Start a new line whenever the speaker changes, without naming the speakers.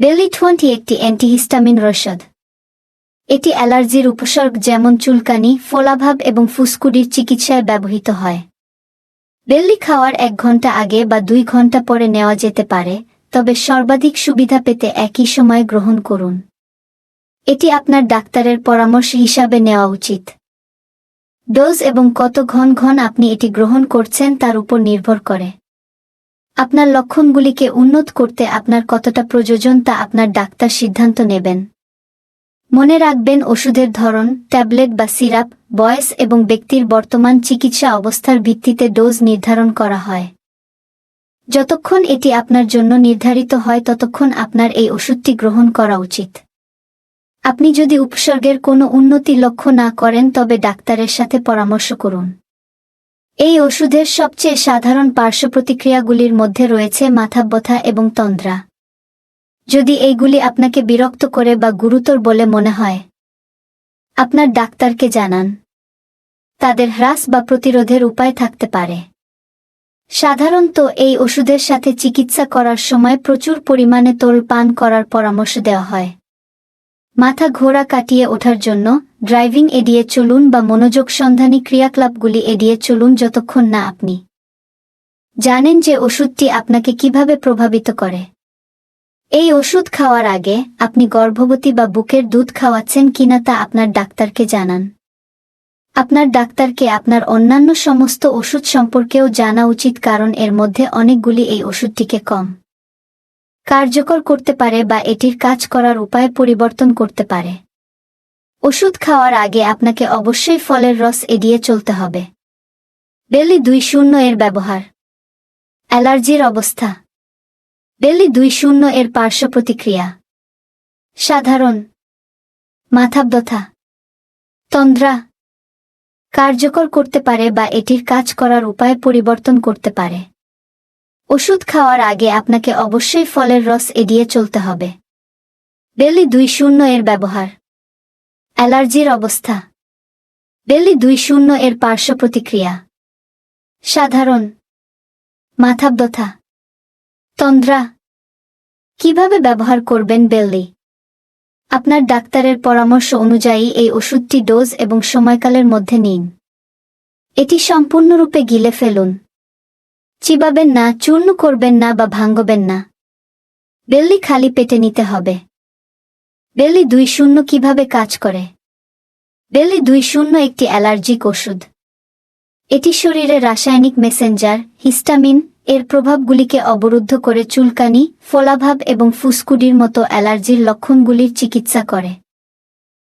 বেলি টোয়েন্টি একটি অ্যান্টিহিস্টামিন রসদ এটি অ্যালার্জির উপসর্গ যেমন চুলকানি, ফোলাভাব এবং ফুসকুডির চিকিৎসায় ব্যবহৃত হয়। বেল্লি খাওয়ার এক ঘণ্টা আগে বা দুই ঘণ্টা পরে নেওয়া যেতে পারে, তবে সর্বাধিক সুবিধা পেতে একই সময় গ্রহণ করুন। এটি আপনার ডাক্তারের পরামর্শ হিসাবে নেওয়া উচিত। ডোজ এবং কত ঘন ঘন আপনি এটি গ্রহণ করছেন তার উপর নির্ভর করে। আপনার লক্ষণগুলিকে উন্নত করতে আপনার কতটা প্রয়োজন তা আপনার ডাক্তার সিদ্ধান্ত নেবেন। মনে রাখবেন, ওষুধের ধরন, ট্যাবলেট বা সিরাপ, বয়স এবং ব্যক্তির বর্তমান চিকিৎসা অবস্থার ভিত্তিতে ডোজ নির্ধারণ করা হয়। যতক্ষণ এটি আপনার জন্য নির্ধারিত হয়, ততক্ষণ আপনার এই ওষুধটি গ্রহণ করা উচিত। আপনি যদি উপসর্গের কোনো উন্নতি লক্ষ্য না করেন, তবে ডাক্তারের সাথে পরামর্শ করুন। এই ওষুধের সবচেয়ে সাধারণ পার্শ্ব প্রতিক্রিয়াগুলির মধ্যে রয়েছে মাথা ব্যথা এবং তন্দ্রা। যদি এইগুলি আপনাকে বিরক্ত করে বা গুরুতর বলে মনে হয়, আপনার ডাক্তারকে জানান। তাদের হ্রাস বা প্রতিরোধের উপায় থাকতে পারে। সাধারণত এই ওষুধের সাথে চিকিৎসা করার সময় প্রচুর পরিমাণে তোল পান করার পরামর্শ দেওয়া হয়। মাথা ঘোরা কাটিয়ে ওঠার জন্য ড্রাইভিং এড়িয়ে চলুন বা মনোযোগ সন্ধানী ক্রিয়াকলাপগুলি এড়িয়ে চলুন যতক্ষণ না আপনি জানেন যে ওষুধটি আপনাকে কীভাবে প্রভাবিত করে। এই ওষুধ খাওয়ার আগে আপনি গর্ভবতী বা বুকের দুধ খাওয়াচ্ছেন কিনা তা আপনার ডাক্তারকে জানান। আপনার ডাক্তারকে আপনার অন্যান্য সমস্ত ওষুধ সম্পর্কেও জানা উচিত কারণ এর মধ্যে অনেকগুলি এই ওষুধটিকে কম। কার্যকর করতে পারে বা এটির কাজ করার উপায় পরিবর্তন করতে পারে। ওষুধ খাওয়ার আগে আপনাকে অবশ্যই ফলের রস এড়িয়ে চলতে হবে। বেলি দুই শূন্য এর ব্যবহার। অ্যালার্জির অবস্থা। বেলি দুই শূন্য এর পার্শ্ব প্রতিক্রিয়া। সাধারণ। মাথা ব্যথা তন্দ্রা। কার্যকর করতে পারে বা এটির কাজ করার উপায় পরিবর্তন করতে পারে। ওষুধ খাওয়ার আগে আপনাকে অবশ্যই ফলের রস এড়িয়ে চলতে হবে। বেলি দুই শূন্য এর ব্যবহার। অ্যালার্জির অবস্থা। বেলি দুই শূন্য এর পার্শ্ব প্রতিক্রিয়া। সাধারণ। মাথা ব্যথা তন্দ্রা। কীভাবে ব্যবহার করবেন বেল্লি আপনার ডাক্তারের পরামর্শ অনুযায়ী এই ওষুধটি ডোজ এবং সময়কালের মধ্যে নিন। এটি সম্পূর্ণরূপে গিলে ফেলুন। চিবাবেন না, চূর্ণ করবেন না বা ভাঙ্গবেন না। বেল্লি খালি পেটে নিতে হবে। বেল্লি দুই শূন্য কীভাবে কাজ করে? বেল্লি দুই শূন্য একটি অ্যালার্জিক ওষুধ। এটি শরীরে রাসায়নিক মেসেঞ্জার, হিস্টামিন, এর প্রভাবগুলিকে অবরুদ্ধ করে চুলকানি, ফোলাভাব এবং ফুসকুডির মতো অ্যালার্জির লক্ষণগুলির চিকিৎসা করে।